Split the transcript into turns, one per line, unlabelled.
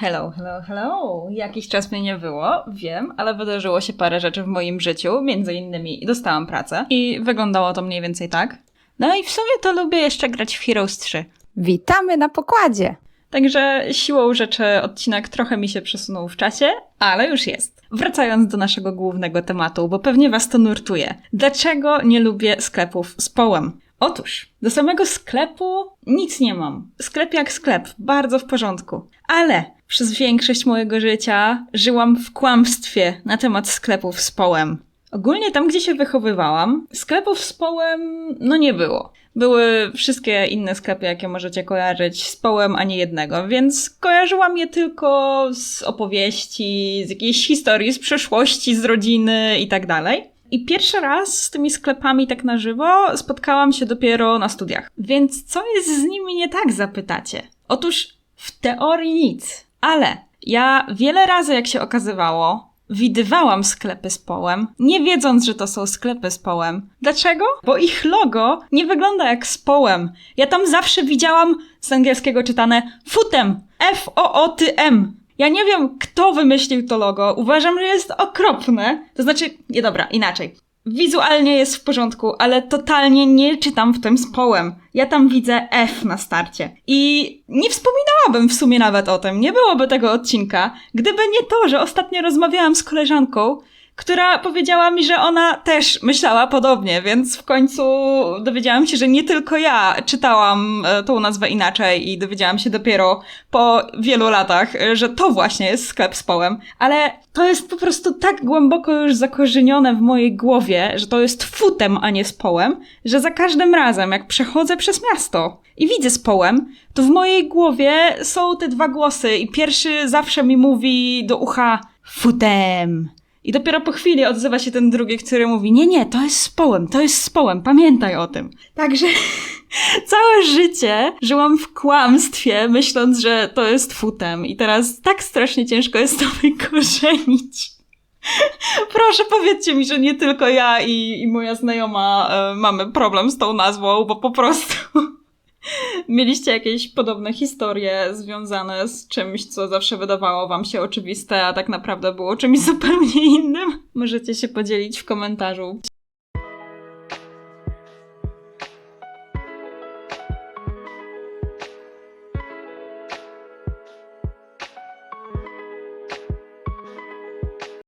Hello, hello, hello. Jakiś czas mnie nie było, wiem, ale wydarzyło się parę rzeczy w moim życiu, między innymi dostałam pracę i wyglądało to mniej więcej tak. No i w sumie to lubię jeszcze grać w Heroes 3.
Witamy na pokładzie.
Także siłą rzeczy odcinek trochę mi się przesunął w czasie, ale już jest. Wracając do naszego głównego tematu, bo pewnie was to nurtuje. Dlaczego nie lubię sklepów z połem? Otóż, do samego sklepu nic nie mam. Sklep jak sklep, bardzo w porządku. Ale przez większość mojego życia żyłam w kłamstwie na temat sklepów z połem. Ogólnie tam, gdzie się wychowywałam, sklepów z połem no nie było. Były wszystkie inne sklepy, jakie możecie kojarzyć z połem, a nie jednego, więc kojarzyłam je tylko z opowieści, z jakiejś historii z przeszłości, z rodziny i tak dalej. I pierwszy raz z tymi sklepami tak na żywo spotkałam się dopiero na studiach. Więc co jest z nimi nie tak, zapytacie? Otóż w teorii nic, ale ja wiele razy, jak się okazywało, widywałam sklepy z połem, nie wiedząc, że to są sklepy z połem. Dlaczego? Bo ich logo nie wygląda jak z połem. Ja tam zawsze widziałam z angielskiego czytane futem. F-O-O-T-M. Ja nie wiem, kto wymyślił to logo. Uważam, że jest okropne. To znaczy, nie dobra, inaczej. Wizualnie jest w porządku, ale totalnie nie czytam w tym z połem. Ja tam widzę F na starcie. I nie wspominałabym w sumie nawet o tym. Nie byłoby tego odcinka, gdyby nie to, że ostatnio rozmawiałam z koleżanką, która powiedziała mi, że ona też myślała podobnie, więc w końcu dowiedziałam się, że nie tylko ja czytałam e, tą nazwę inaczej i dowiedziałam się dopiero po wielu latach, e, że to właśnie jest sklep z połem, ale to jest po prostu tak głęboko już zakorzenione w mojej głowie, że to jest futem, a nie z połem, że za każdym razem, jak przechodzę przez miasto i widzę z połem, to w mojej głowie są te dwa głosy i pierwszy zawsze mi mówi do ucha futem. I dopiero po chwili odzywa się ten drugi, który mówi: Nie, nie, to jest z połem, to jest z połem, pamiętaj o tym. Także całe życie żyłam w kłamstwie, myśląc, że to jest futem. I teraz tak strasznie ciężko jest to wykorzenić. Proszę powiedzcie mi, że nie tylko ja i, i moja znajoma e, mamy problem z tą nazwą, bo po prostu mieliście jakieś podobne historie związane z czymś, co zawsze wydawało wam się oczywiste, a tak naprawdę było czymś zupełnie innym. Możecie się podzielić w komentarzu.